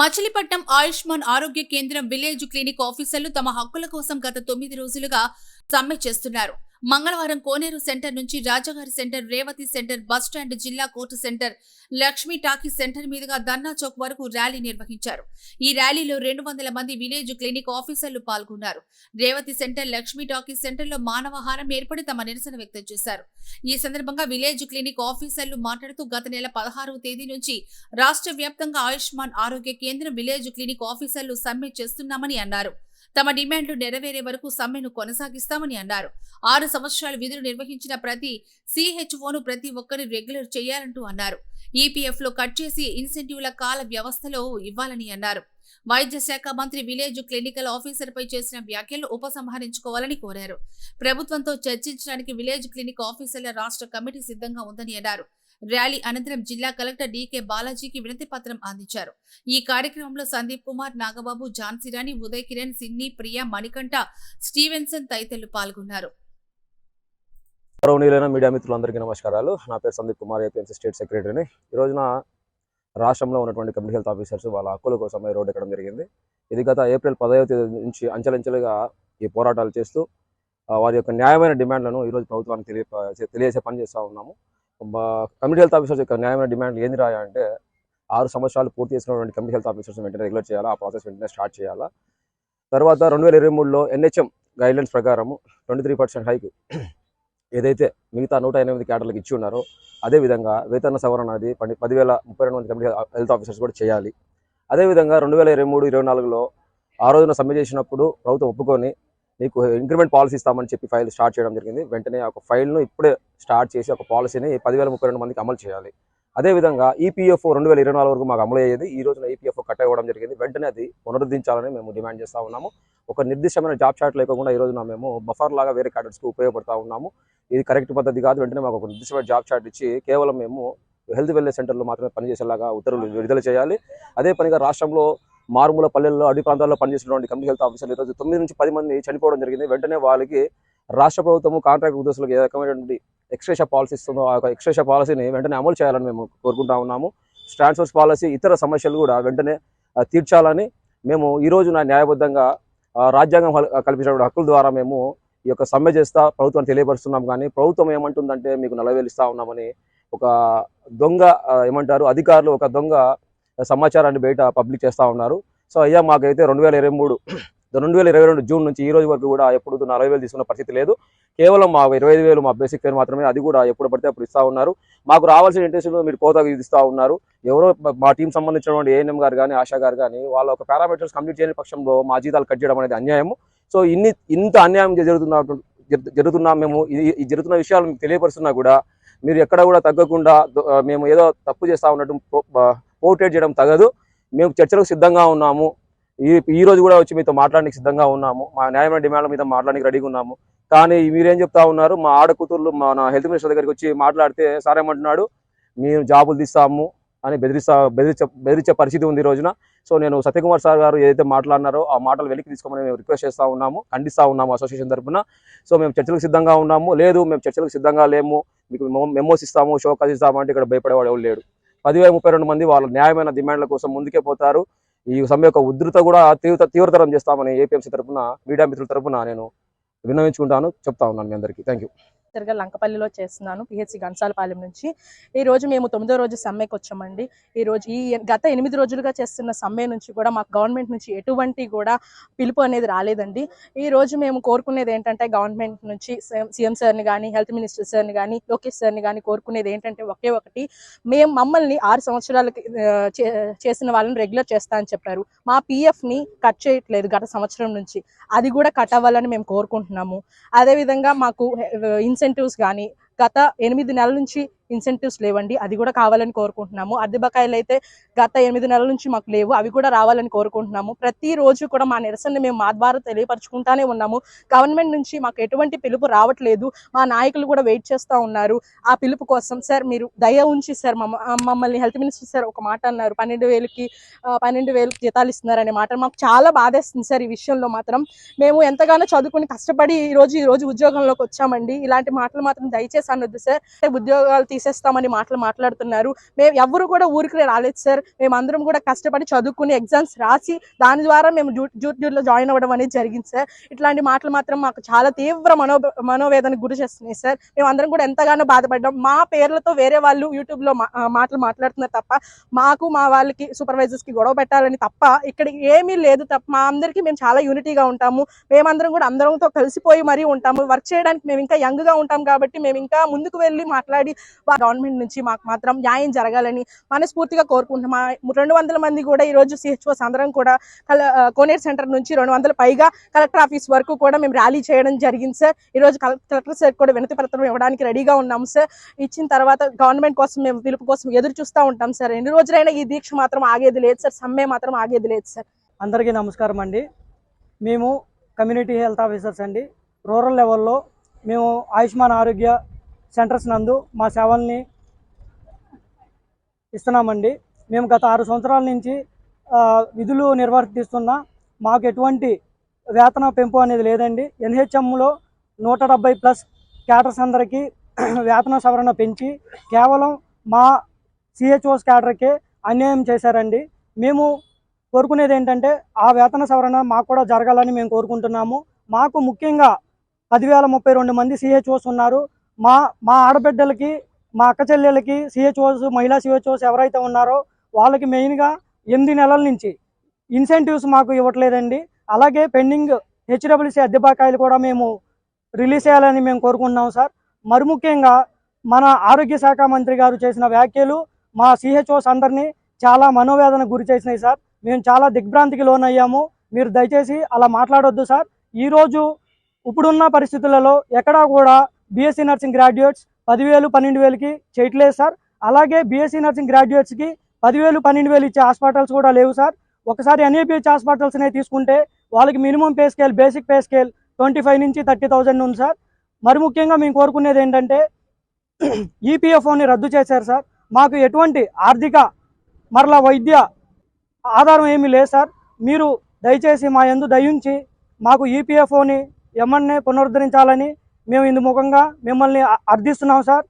మచిలీపట్నం ఆయుష్మాన్ ఆరోగ్య కేంద్రం village clinic ఆఫీసర్లు తమ హక్కుల కోసం గత తొమ్మిది రోజులుగా సమ్మె చేస్తున్నారు. మంగళవారం కోనేరు సెంటర్ నుంచి రాజాగారి centre Revathi centre bus stand జిల్లా court centre Lakshmi talkie centre మీదుగా ధర్నా చౌక్ వరకు ర్యాలీ నిర్వహించారు. ఈ ర్యాలీలో రెండు వందల మంది విలేజ్ క్లినిక్ ఆఫీసర్లు పాల్గొన్నారు. రేవతి సెంటర్ లక్ష్మీ టాకీ సెంటర్లో మానవహారం ఏర్పడి తమ నిరసన వ్యక్తం చేశారు. ఈ సందర్భంగా విలేజ్ క్లినిక్ ఆఫీసర్లు మాట్లాడుతూ గత నెల పదహారవ తేదీ నుంచి రాష్ట్ర వ్యాప్తంగా ఆయుష్మాన్ ఆరోగ్య కేంద్రం విలేజ్ క్లినిక్ ఆఫీసర్లు సమ్మె చేస్తున్నామని అన్నారు. తమ డిమాండ్లు నెరవేరే వరకు సమ్మెను కొనసాగిస్తామని అన్నారు. ఆరు సంవత్సరాలు విధులు నిర్వహించిన ప్రతి సిహెచ్ఓను ప్రతి ఒక్కరి రెగ్యులర్ చేయాలంటూ అన్నారు. ఈపీఎఫ్లో కట్ చేసి ఇన్సెంటివ్ల కాల వ్యవస్థలో ఇవ్వాలని అన్నారు. వైద్య శాఖ మంత్రి విలేజ్ క్లినికల్ ఆఫీసర్ పై చేసిన వ్యాఖ్యలు ఉపసంహరించుకోవాలని కోరారు. ప్రభుత్వంతో చర్చించడానికి విలేజ్ క్లినిక్ ఆఫీసర్ల రాష్ట్ర కమిటీ సిద్ధంగా ఉందని అన్నారు. ర్యాలీ అనంతరం జిల్లా కలెక్టర్ డీకే బాలాజీకి వినతి పత్రం అందించారు. ఈ కార్యక్రమంలో సందీప్ కుమార్ నాగబాబు ఝాన్సీరాణి ఉదయ్ కిరణ్ సిన్ని ప్రియా మణికంఠ స్టీవెన్సన్ తదితరులు పాల్గొన్నారు. గౌరవనీయులైన మీడియా మిత్రులందరికీ నమస్కారాలు. నా పేరు సందీప్ కుమార్ ఏపీఎంసీ స్టేట్ సెక్రటరీని. ఈ రోజున రాష్ట్రంలో ఉన్నటువంటి కమ్యూనిటీ హెల్త్ ఆఫీసర్స్ వాళ్ళ హక్కుల కోసం రోడ్డు ఎక్కడం జరిగింది. ఇది గత ఏప్రిల్ పదవ తేదీ నుంచి అంచెలంచెలుగా ఈ పోరాటాలు చేస్తూ వారి యొక్క న్యాయమైన డిమాండ్లను ఈరోజు ప్రభుత్వానికి తెలియ తెలియజేసే పని చేస్తూ ఉన్నాము. కమ్యూనిటీ హెల్త్ ఆఫీసర్స్ యొక్క న్యాయమైన డిమాండ్లు ఏంది రాయా అంటే ఆరు సంవత్సరాలు పూర్తి చేసుకున్నటువంటి కమ్యూనిటీ హెల్త్ ఆఫీసర్స్ వెంటనే రెగ్యులర్ చేయాలా? ఆ ప్రాసెస్ వెంటనే స్టార్ట్ చేయాలా? తర్వాత రెండు వేల ఇరవై మూడులో ఎన్హెచ్ఎం గైడ్లైన్స్ ప్రకారము ట్వంటీ త్రీ పర్సెంట్ హైక్ ఏదైతే మిగతా నూట ఎనిమిది క్యాడర్లకు ఇచ్చి ఉన్నారో అదేవిధంగా వేతన సవరణ అది పది పదివేల ముప్పై రెండు మంది కమిటీ హెల్త్ ఆఫీసర్స్ కూడా చేయాలి. అదేవిధంగా రెండు వేల ఇరవై మూడు ఇరవై నాలుగులో ఆ రోజున సమ్మె చేసినప్పుడు ప్రభుత్వం ఒప్పుకొని నీకు ఇంక్రిమెంట్ పాలసీ ఇస్తామని చెప్పి ఫైల్ స్టార్ట్ చేయడం జరిగింది. వెంటనే ఒక ఫైల్ను ఇప్పుడే స్టార్ట్ చేసి ఒక పాలసీని పదివేల ముప్పై రెండు మందికి అమలు చేయాలి. అదేవిధంగా ఈపీఎఫ్ఓ రెండు వేల ఇరవై నాలుగు వరకు మాకు అమలు అయ్యేది. ఈ రోజున ఈపీఎఫ్ఓ కట్ అవ్వడం జరిగింది. వెంటనే అది పునరుద్ధరించాలని మేము డిమాండ్ చేస్తూ ఉన్నాము. ఒక నిర్దిష్టమైన జాబ్ చార్ట్ లేకుండా ఈ రోజున మేము బఫర్ లాగా వేరే క్యాడర్స్కి ఉపయోగపడతా ఉన్నాము. ఇది కరెక్ట్ పద్ధతి కాదు. వెంటనే మాకు ఒక నిర్దిష్టమైన జాబ్ చార్ట్ ఇచ్చి కేవలం మేము హెల్త్ వెల్నెస్ సెంటర్లో మాత్రమే పనిచేసేలాగా ఉత్తర్వులు విడుదల చేయాలి. అదే పనిగా రాష్ట్రంలో మారుమూల పల్లెల్లో అడవి ప్రాంతాల్లో పనిచేసినటువంటి కమ్యూనిటీ హెల్త్ ఆఫీసర్లు ఈరోజు తొమ్మిది నుంచి పది మంది చనిపోవడం జరిగింది. వెంటనే వాళ్ళకి రాష్ట్ర ప్రభుత్వము కాంట్రాక్ట్ ఉద్యోగులకు ఏ రకమైనటువంటి ఎక్స్ట్రేషా పాలసీ ఇస్తుందో ఆ యొక్క ఎక్స్ట్రేషా పాలసీని వెంటనే అమలు చేయాలని మేము కోరుకుంటా ఉన్నాము. ట్రాన్స్ఫర్స్ పాలసీ ఇతర సమస్యలు కూడా వెంటనే తీర్చాలని మేము ఈ నా న్యాయబద్ధంగా రాజ్యాంగం కల్- కల్పించిన హక్కుల ద్వారా మేము ఈ యొక్క సమ్మె చేస్తా ప్రభుత్వాన్ని తెలియపరుస్తున్నాం. కానీ ప్రభుత్వం ఏమంటుందంటే మీకు నలభై ఇస్తా ఉన్నామని ఒక దొంగ ఏమంటారు అధికారులు ఒక దొంగ సమాచారాన్ని బయట పబ్లిక్ చేస్తూ ఉన్నారు. సో అయ్యా మాకైతే రెండు వేల ఇరవై మూడు రెండు వేల ఇరవై రెండు జూన్ నుంచి ఈ రోజు వరకు కూడా ఎప్పుడు నలభై వేలు తీసుకున్న పరిస్థితి లేదు. కేవలం మా ఇరవై ఐదు వేలు మా బేసిక్ పేరు మాత్రమే అది కూడా ఎప్పుడు పడితే అప్పుడు ఇస్తా ఉన్నారు. మాకు రావాల్సిన ఇంట్రెస్ట్ మీరు కోత ఇస్తా ఉన్నారు. ఎవరో మా టీం సంబంధించినటువంటి ఏఎన్ఎం గారు కానీ ఆశా గారు కానీ వాళ్ళ ఒక పారామీటర్స్ కంప్లీట్ చేయని పక్షంలో మా జీతాలు కట్ చేయడం అనేది అన్యాయం సో ఇన్ని ఇంత అన్యాయం జరుగుతున్న జరుగుతున్నా మేము ఈ- జరుగుతున్న విషయాలు మీకు తెలియపరుస్తున్నా కూడా మీరు ఎక్కడ కూడా తగ్గకుండా మేము ఏదో తప్పు చేస్తా ఉన్నట్టు పోర్ట్రేట్ చేయడం తగదు. మేము చర్చలకు సిద్ధంగా ఉన్నాము. ఈ ఈ రోజు కూడా వచ్చి మీతో మాట్లాడడానికి సిద్ధంగా ఉన్నాము. మా న్యాయమైన డిమాండ్ల మీద మాట్లాడడానికి రెడీగా ఉన్నాము. కానీ మీరేం చెప్తా ఉన్నారు? మా ఆడకూతుర్లు మన హెల్త్ మినిస్టర్ దగ్గరికి వచ్చి మాట్లాడితే సార్ ఏమంటున్నాడు? మేము జాబులు తీస్తాము అని బెదిరిస్తా బెదిరించే బెదిరించే పరిస్థితి ఉంది ఈ రోజున. సో నేను సత్యకుమార్ సార్ గారు ఏదైతే మాట్లాడినారో ఆ మాటలు వెలికి తీసుకోమని మేము రిక్వెస్ట్ చేస్తా ఉన్నాము. ఖండిస్తూ ఉన్నాము అసోసియేషన్ తరఫున సో మేము చర్చలకు సిద్ధంగా ఉన్నాము. లేదు మేము చర్చలకు సిద్ధంగా లేము. మీకు మెమోస్ ఇస్తాము షోకాస్ ఇస్తాము అంటే ఇక్కడ భయపడేవాడు ఎవరు లేడు. పదివేల ముప్పై రెండు మంది వాళ్ళ న్యాయమైన డిమాండ్ల కోసం ముందుకే పోతారు. ఈ సమ్మె యొక్క ఉధృత కూడా తీవ్ర తీవ్రతరం చేస్తామని ఏపీఎంసీ తరఫున మీడియా మిత్రుల తరఫున నేను విన్నవించుకుంటాను. చెప్తా ఉన్నాను మీ అందరికీ. థ్యాంక్ తిరగ లంకపల్లిలో చేస్తున్నాను పిహెచ్సి గన్సాలపాలెం నుంచి. ఈ రోజు మేము తొమ్మిదో రోజు సమ్మెకి వచ్చామండి. ఈ రోజు ఈ గత ఎనిమిది రోజులుగా చేస్తున్న సమ్మె నుంచి కూడా మాకు గవర్నమెంట్ నుంచి ఎటువంటి కూడా పిలుపు అనేది రాలేదండి. ఈ రోజు మేము కోరుకునేది ఏంటంటే గవర్నమెంట్ నుంచి సీఎం సార్ని కానీ హెల్త్ మినిస్టర్ సార్ని కానీ లోకేష్ సార్ని కానీ కోరుకునేది ఏంటంటే ఒకే ఒకటి మేము మమ్మల్ని ఆరు సంవత్సరాలకి చేసిన వాళ్ళని రెగ్యులర్ చేస్తా అని చెప్పారు. మా పిఎఫ్ని కట్ చేయట్లేదు గత సంవత్సరం నుంచి. అది కూడా కట్ అవ్వాలని మేము కోరుకుంటున్నాము. అదేవిధంగా మాకు ఇన్సెంటివ్స్ కానీ గత ఎనిమిది నెలల నుంచి ఇన్సెంటివ్స్ లేవండి. అది కూడా కావాలని కోరుకుంటున్నాము. అద్దె బకాయిలు అయితే గత ఎనిమిది నెలల నుంచి మాకు లేవు. అవి కూడా రావాలని కోరుకుంటున్నాము. ప్రతిరోజు కూడా మా నిరసనని మేము మా ద్వారా తెలియపరచుకుంటానే ఉన్నాము. గవర్నమెంట్ నుంచి మాకు ఎటువంటి పిలుపు రావట్లేదు. మా నాయకులు కూడా వెయిట్ చేస్తూ ఉన్నారు. ఆ పిలుపు కోసం సార్ మీరు దయ ఉంచి సార్ మమ్మ- మమ్మల్ని హెల్త్ మినిస్టర్ సార్ ఒక మాట అన్నారు. పన్నెండు వేలకి పన్నెండు వేలుకి జీతాలు ఇస్తున్నారనే మాట. మాకు చాలా బాధేస్తుంది సార్ ఈ విషయంలో మాత్రం. మేము ఎంతగానో చదువుకుని కష్టపడి ఈ రోజు ఈ రోజు ఉద్యోగంలోకి వచ్చామండి. ఇలాంటి మాటలు మాత్రం దయచేసి అనొద్దు సార్. ఉద్యోగాలు తీసేస్తామని మాటలు మాట్లాడుతున్నారు. మేము ఎవరు కూడా ఊరికి రాలేదు సార్. మేమందరం కూడా కష్టపడి చదువుకుని ఎగ్జామ్స్ రాసి దాని ద్వారా మేము జూ జూట్లో జాయిన్ అవ్వడం అనేది జరిగింది సార్. ఇట్లాంటి మాటలు మాత్రం మాకు చాలా తీవ్ర మనో మనోవేదనకు గురి చేస్తున్నాయి సార్. మేము అందరం కూడా ఎంతగానో బాధపడ్డాం. మా పేర్లతో వేరే వాళ్ళు యూట్యూబ్లో మా మాటలు మాట్లాడుతున్నారు తప్ప మాకు మా వాళ్ళకి సూపర్వైజర్స్కి గొడవ పెట్టాలని తప్ప ఇక్కడ ఏమీ లేదు తప్ప మా అందరికీ మేము చాలా యూనిటీగా ఉంటాము. మేమందరం కూడా అందరంతో కలిసిపోయి మరీ ఉంటాము. వర్క్ చేయడానికి మేము ఇంకా యంగ్గా ఉంటాం కాబట్టి మేము ఇంకా ముందుకు వెళ్ళి మాట్లాడి గవర్నమెంట్ నుంచి మాకు మాత్రం న్యాయం జరగాలని మనస్ఫూర్తిగా కోరుకుంటున్నాం. రెండు వందల మంది కూడా ఈ రోజు సిహెచ్ఓస్ అందరం కూడా కోనేరు సెంటర్ నుంచి రెండు వందల పైగా కలెక్టర్ ఆఫీస్ వరకు కూడా మేము ర్యాలీ చేయడం జరిగింది సార్ ఈ రోజు కలె- కలెక్టర్ సార్ కూడా వినతి పత్రం ఇవ్వడానికి రెడీగా ఉన్నాం సార్ ఇచ్చిన తర్వాత గవర్నమెంట్ కోసం మేము పిలుపు కోసం ఎదురు చూస్తూ ఉంటాం సార్ ఎన్ని రోజులైనా ఈ దీక్ష మాత్రం ఆగేది లేదు సార్ సమ్మె మాత్రం ఆగేది లేదు సార్ అందరికీ నమస్కారం అండి. మేము కమ్యూనిటీ హెల్త్ ఆఫీసర్స్ అండి. రూరల్ లెవెల్లో మేము ఆయుష్మాన్ ఆరోగ్య సెంటర్స్ నందు మా సేవల్ని ఇస్తున్నామండి. మేము గత ఆరు సంవత్సరాల నుంచి విధులు నిర్వర్తిస్తున్నా మాకు ఎటువంటి వేతన పెంపు అనేది లేదండి. ఎన్హెచ్ఎంలో నూట డెబ్బై ప్లస్ క్యాటర్స్ అందరికీ వేతన సవరణ పెంచి కేవలం మా సిహెచ్ఓస్ క్యాడర్కే అన్యాయం చేశారండి. మేము కోరుకునేది ఏంటంటే ఆ వేతన సవరణ మాకు కూడా జరగాలని మేము కోరుకుంటున్నాము. మాకు ముఖ్యంగా పదివేల ముప్పై రెండు మంది సిహెచ్ఓస్ ఉన్నారు. మా మా ఆడబిడ్డలకి మా అక్క చెల్లెలకి సిహెచ్ఓస్ మహిళా సిహెచ్ఓస్ ఎవరైతే ఉన్నారో వాళ్ళకి మెయిన్గా ఎనిమిది నెలల నుంచి ఇన్సెంటివ్స్ మాకు ఇవ్వట్లేదండి. అలాగే పెండింగ్ హెచ్డబ్ల్యూసీ అద్దె బకాయిలు కూడా మేము రిలీజ్ చేయాలని మేము కోరుకుంటున్నాం సార్. మరి ముఖ్యంగా మన ఆరోగ్య శాఖ మంత్రి గారు చేసిన వ్యాఖ్యలు మా సిహెచ్ఓస్ అందరినీ చాలా మనోవేదనకు గురి చేసినాయి సార్. మేము చాలా దిగ్భ్రాంతికి లోనయ్యాము. మీరు దయచేసి అలా మాట్లాడొద్దు సార్. ఈరోజు ఇప్పుడున్న పరిస్థితులలో ఎక్కడా కూడా బీఎస్సీ నర్సింగ్ గ్రాడ్యుయేట్స్ పదివేలు పన్నెండు వేలకి చేయట్లేదు సార్. అలాగే బీఎస్సీ నర్సింగ్ గ్రాడ్యుయేట్స్కి పదివేలు పన్నెండు వేలు ఇచ్చే హాస్పిటల్స్ కూడా లేవు సార్. ఒకసారి ఎన్ఏపిహెచ్ హాస్పిటల్స్నే తీసుకుంటే వాళ్ళకి minimum pay scale basic pay scale twenty five నుంచి థర్టీ థౌజండ్ ఉంది సార్. మరి ముఖ్యంగా మేము కోరుకునేది ఏంటంటే ఈపీఎఫ్ఓని రద్దు చేశారు సార్. మాకు ఎటువంటి ఆర్థిక మరలా వైద్య ఆధారం ఏమీ లేదు సార్. మీరు దయచేసి మా యందు దయించి మాకు ఈపీఎఫ్ఓని ఎమ్మెన్నే పునరుద్ధరించాలని మేము ఇందు ముఖంగా మిమ్మల్ని అర్థిస్తున్నాం సార్.